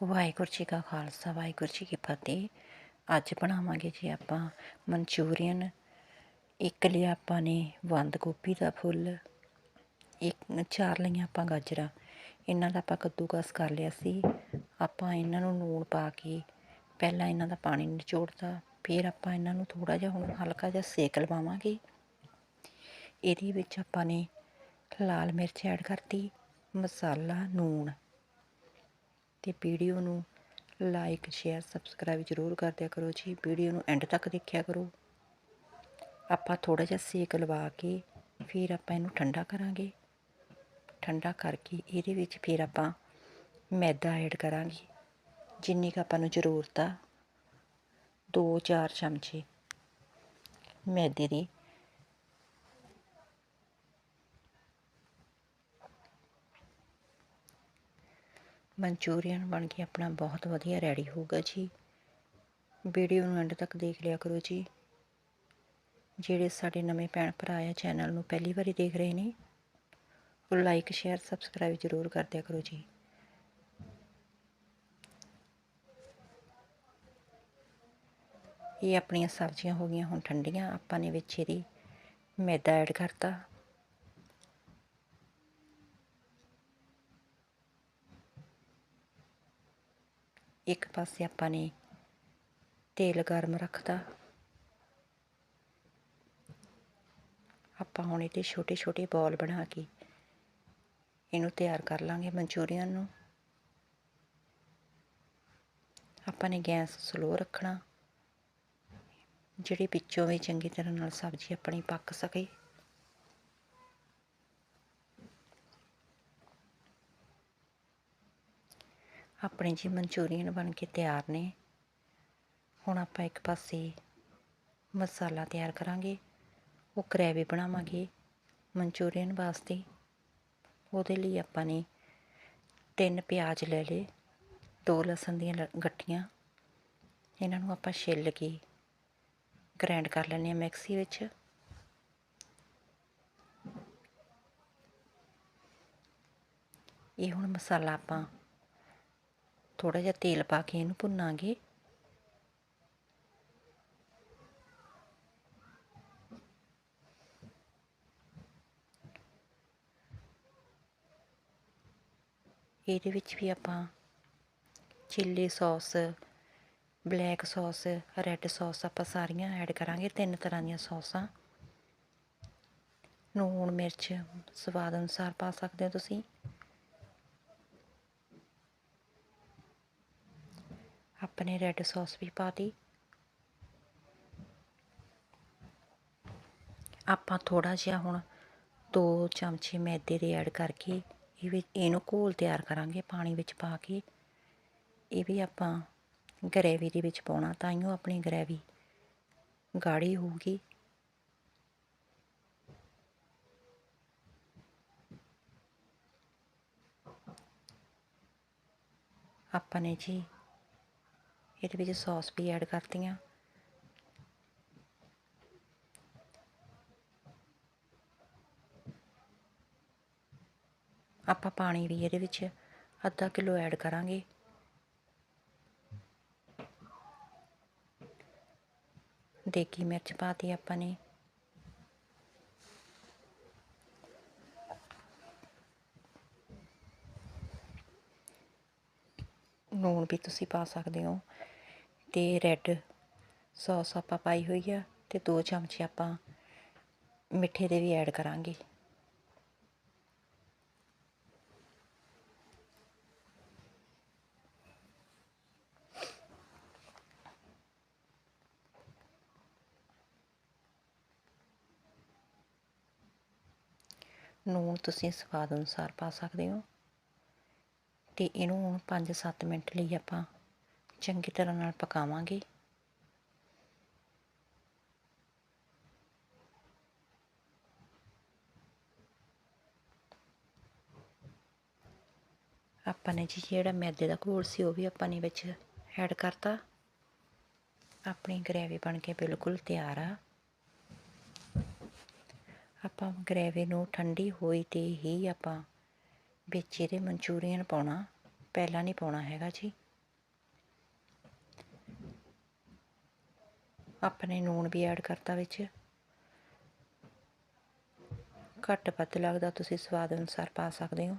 ਵਾਹਿਗੁਰੂ ਜੀ ਕਾ ਖਾਲਸਾ, ਵਾਹਿਗੁਰੂ ਜੀ ਕੀ ਫਤਿਹ। ਅੱਜ ਬਣਾਵਾਂਗੇ ਜੀ ਆਪਾਂ ਮਨਚੂਰੀਅਨ। ਇੱਕ ਲਿਆ ਆਪਾਂ ਨੇ ਬੰਦ ਗੋਭੀ ਦਾ ਫੁੱਲ, ਇੱਕ ਚਾਰ ਲਈਆਂ ਆਪਾਂ ਗਾਜਰਾਂ। ਇਹਨਾਂ ਦਾ ਆਪਾਂ ਕੱਦੂਕਸ ਕਰ ਲਿਆ ਸੀ। ਆਪਾਂ ਇਹਨਾਂ ਨੂੰ ਲੂਣ ਪਾ ਕੇ ਪਹਿਲਾਂ ਇਹਨਾਂ ਦਾ ਪਾਣੀ ਨਿਚੋੜਤਾ, ਫਿਰ ਆਪਾਂ ਇਹਨਾਂ ਨੂੰ ਥੋੜਾ ਜਿਹਾ ਹੁਣ ਹਲਕਾ ਜਿਹਾ ਸੇਕ ਲਵਾਵਾਂਗੇ। ਇਹਦੇ ਵਿੱਚ ਆਪਾਂ ਨੇ ਲਾਲ ਮਿਰਚ ਐਡ ਕਰਤੀ, ਮਸਾਲਾ, ਨੂਣ। ਅਤੇ ਵੀਡੀਓ ਨੂੰ ਲਾਈਕ, ਸ਼ੇਅਰ, ਸਬਸਕ੍ਰਾਈਬ ਜ਼ਰੂਰ ਕਰ ਦਿਆ ਕਰੋ ਜੀ। ਵੀਡੀਓ ਨੂੰ ਐਂਡ ਤੱਕ ਦੇਖਿਆ ਕਰੋ। ਆਪਾਂ ਥੋੜ੍ਹਾ ਜਿਹਾ ਸੇਕ ਲਵਾ ਕੇ ਫਿਰ ਆਪਾਂ ਇਹਨੂੰ ਠੰਡਾ ਕਰਾਂਗੇ। ਠੰਡਾ ਕਰਕੇ ਇਹਦੇ ਵਿੱਚ ਫਿਰ ਆਪਾਂ ਮੈਦਾ ਐਡ ਕਰਾਂਗੇ। ਜਿੰਨੀ ਕੁ ਆਪਾਂ ਨੂੰ ਜ਼ਰੂਰਤ ਆ 2-4 ਚਮਚੇ ਮੈਦੇ ਦੀ ਮਨਚੂਰੀਅਨ ਬਣ ਕੇ ਆਪਣਾ ਬਹੁਤ ਵਧੀਆ ਰੈਡੀ ਹੋਊਗਾ ਜੀ। ਵੀਡੀਓ ਨੂੰ ਐਂਡ ਤੱਕ ਦੇਖ ਲਿਆ ਕਰੋ ਜੀ। ਜਿਹੜੇ ਸਾਡੇ ਨਵੇਂ ਭੈਣ ਭਰਾ ਆ, ਚੈਨਲ ਨੂੰ ਪਹਿਲੀ ਵਾਰੀ ਦੇਖ ਰਹੇ ਨੇ, ਉਹ ਲਾਈਕ ਸ਼ੇਅਰ ਸਬਸਕ੍ਰਾਈਬ ਜ਼ਰੂਰ ਕਰ ਦਿਆ ਕਰੋ ਜੀ। ਇਹ ਆਪਣੀਆਂ ਸਬਜ਼ੀਆਂ ਹੋ ਗਈਆਂ, ਹੁਣ ਠੰਡੀਆਂ। ਆਪਾਂ ਨੇ ਵਿੱਚ ਇਹਦੀ ਮੈਦਾ ਐਡ ਕਰਤਾ। ਇੱਕ ਪਾਸੇ ਆਪਾਂ ਨੇ ਤੇਲ ਗਰਮ ਰੱਖਤਾ। ਆਪਾਂ ਹੁਣ ਇਹਦੇ ਛੋਟੇ ਛੋਟੇ ਬੋਲ ਬਣਾ ਕੇ ਇਹਨੂੰ ਤਿਆਰ ਕਰ ਲਾਂਗੇ ਮਨਚੂਰੀਅਨ ਨੂੰ। ਆਪਾਂ ਨੇ ਗੈਸ ਸਲੋ ਰੱਖਣਾ। ਜਿਹੜੀ ਵਿੱਚੋਂ ਵੀ ਚੰਗੀ ਤਰ੍ਹਾਂ ਨਾਲ ਸਬਜ਼ੀ ਆਪਣੀ ਪੱਕ ਸਕੇ। ਆਪਣੇ ਜੀ ਮਨਚੂਰੀਅਨ ਬਣ ਕੇ ਤਿਆਰ ਨੇ। ਹੁਣ ਆਪਾਂ ਇੱਕ ਪਾਸੇ ਮਸਾਲਾ ਤਿਆਰ ਕਰਾਂਗੇ, ਉਹ ਗ੍ਰੇਵੀ ਬਣਾਵਾਂਗੇ ਮਨਚੂਰੀਅਨ ਵਾਸਤੇ। ਉਹਦੇ ਲਈ ਆਪਾਂ ਨੇ ਤਿੰਨ ਪਿਆਜ਼ ਲੈ ਲਏ, ਦੋ ਲਸਣ ਦੀਆਂ ਗੱਠੀਆਂ। ਇਹਨਾਂ ਨੂੰ ਆਪਾਂ ਛਿੱਲ ਕੇ ਗ੍ਰਾਈਂਡ ਕਰ ਲੈਣੇ ਆ ਮਿਕਸੀ ਵਿੱਚ। ਇਹ ਹੁਣ ਮਸਾਲਾ ਆਪਾਂ ਥੋੜਾ ਜਿਹਾ ਤੇਲ ਪਾ ਕੇ ਇਹਨੂੰ ਭੁੰਨਾਂਗੇ। ਇਹਦੇ ਵਿੱਚ ਵੀ ਆਪਾਂ chilli sauce black sauce red sauce ਆਪਾਂ ਸਾਰੀਆਂ ਐਡ ਕਰਾਂਗੇ, ਤਿੰਨ ਤਰ੍ਹਾਂ ਦੀਆਂ ਸੌਸਾਂ ਨੂਣ ਮਿਰਚ ਸਵਾਦ ਅਨੁਸਾਰ ਪਾ ਸਕਦੇ ਹੋ ਤੁਸੀਂ। ਆਪਣੇ ਰੈੱਡ ਸੌਸ ਵੀ ਪਾ ਦੀ। ਆਪਾਂ ਥੋੜਾ ਜਿਹਾ ਹੁਣ ਦੋ ਚਮਚੇ ਮੈਦੇ ਦੇ ਐਡ ਕਰਕੇ ਇਹ ਵੀ ਇਹਨੂੰ ਘੋਲ ਤਿਆਰ ਕਰਾਂਗੇ ਪਾਣੀ ਵਿੱਚ ਪਾ ਕੇ। ਇਹ ਵੀ ਆਪਾਂ ਗਰੇਵੀ ਦੇ ਵਿੱਚ ਪਾਉਣਾ ਤਾਂ ਹੀ ਉਹ ਆਪਣੀ ਗਰੇਵੀ ਗਾੜੀ ਹੋਊਗੀ। ਆਪਾਂ ਨੇ ਜੀ ਇਹਦੇ ਵਿੱਚ ਸੌਸ ਵੀ ਐਡ ਕਰਤੀਆਂ। ਆਪਾਂ ਪਾਣੀ ਵੀ ਇਹਦੇ ਵਿੱਚ ਅੱਧਾ ਕਿਲੋ ਐਡ ਕਰਾਂਗੇ। ਦੇਗੀ ਮਿਰਚ ਪਾਤੀ ਆਪਾਂ ਨੇ। ਲੂਣ ਵੀ ਤੁਸੀਂ ਪਾ ਸਕਦੇ ਹੋ। ਅਤੇ ਰੈੱਡ ਸੌਸ ਆਪਾਂ ਪਾਈ ਹੋਈ ਆ ਅਤੇ ਦੋ ਚਮਚੇ ਆਪਾਂ ਮਿੱਠੇ ਦੇ ਵੀ ਐਡ ਕਰਾਂਗੇ। ਨੂਣ ਤੁਸੀਂ ਸਵਾਦ ਅਨੁਸਾਰ ਪਾ ਸਕਦੇ ਹੋ ਅਤੇ ਇਹਨੂੰ ਹੁਣ 5-7 ਮਿੰਟ ਲਈ ਆਪਾਂ ਚੰਗੀ ਤਰ੍ਹਾਂ ਨਾਲ ਪਕਾਵਾਂਗੇ। ਆਪਾਂ ਨੇ ਜੀ ਜਿਹੜਾ ਮੈਦੇ ਦਾ ਘੋਲ ਸੀ, ਉਹ ਵੀ ਆਪਾਂ ਨੇ ਵਿੱਚ ਐਡ ਕਰਤਾ। ਆਪਣੀ ਗ੍ਰੇਵੀ ਬਣ ਕੇ ਬਿਲਕੁਲ ਤਿਆਰ ਆ। ਆਪਾਂ ਗ੍ਰੇਵੀ ਨੂੰ ਠੰਡੀ ਹੋਈ ਤੇ ਹੀ ਆਪਾਂ ਵਿੱਚ ਇਹਦੇ ਮਨਚੂਰੀਅਨ ਪਾਉਣਾ। ਪਹਿਲਾਂ ਨਹੀਂ ਪਾਉਣਾ ਹੈਗਾ ਜੀ। ਆਪਣੇ ਨੂਣ ਵੀ ਐਡ ਕਰਤਾ ਵਿੱਚ। ਘੱਟ ਵੱਧ ਲੱਗਦਾ, ਤੁਸੀਂ ਸਵਾਦ ਅਨੁਸਾਰ ਪਾ ਸਕਦੇ ਹੋ।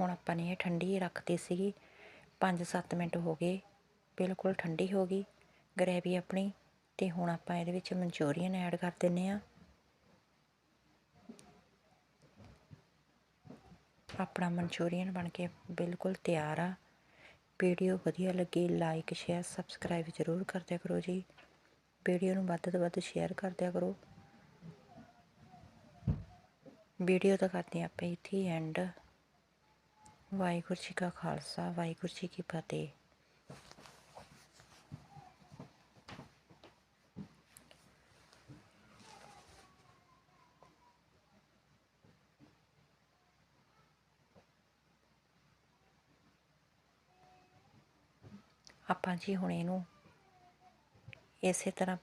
ਹੁਣ ਆਪਾਂ ਨੇ ਇਹ ਠੰਡੀ ਰੱਖਤੀ ਸੀਗੀ। 5-7 ਮਿੰਟ ਹੋ ਗਏ, ਬਿਲਕੁਲ ਠੰਡੀ ਹੋ ਗਈ, ਗ੍ਰੇਵੀ ਆਪਣੀ। ਤੇ ਹੁਣ ਆਪਾਂ ਇਹਦੇ ਵਿੱਚ ਮਨਚੂਰੀਅਨ ਐਡ ਕਰ ਦਿੰਨੇ ਆ। ਆਪਣਾ ਮਨਚੂਰੀਅਨ ਬਣ ਕੇ ਬਿਲਕੁਲ ਤਿਆਰ ਆ। ਵੀਡੀਓ ਵਧੀਆ ਲੱਗੀ ਲਾਈਕ ਸ਼ੇਅਰ ਸਬਸਕ੍ਰਾਈਬ ਜ਼ਰੂਰ ਕਰ ਦਿਆ ਕਰੋ ਜੀ। ਵੀਡੀਓ ਨੂੰ ਵੱਧ ਤੋਂ ਵੱਧ ਸ਼ੇਅਰ ਕਰ ਦਿਆ ਕਰੋ। ਵੀਡੀਓ ਤਾਂ ਕਰਦੇ ਹਾਂ ਆਪਾਂ ਇੱਥੇ ਐਂਡ ਵਾਹਿਗੁਰੂ ਜੀ ਕਾ ਖਾਲਸਾ, ਵਾਹਿਗੁਰੂ ਜੀ ਕੀ ਫਤਿਹ। ਆਪਾਂ ਜੀ ਹੁਣ ਇਹਨੂੰ ਇਸੇ ਤਰ੍ਹਾਂ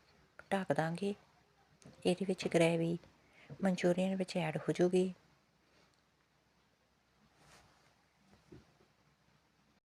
ਢੱਕ ਦਾਂਗੇ। ਇਹਦੇ ਵਿੱਚ ਗ੍ਰੇਵੀ ਮਨਚੂਰੀਅਨ ਵਿੱਚ ਐਡ ਹੋ ਜੂਗੀ।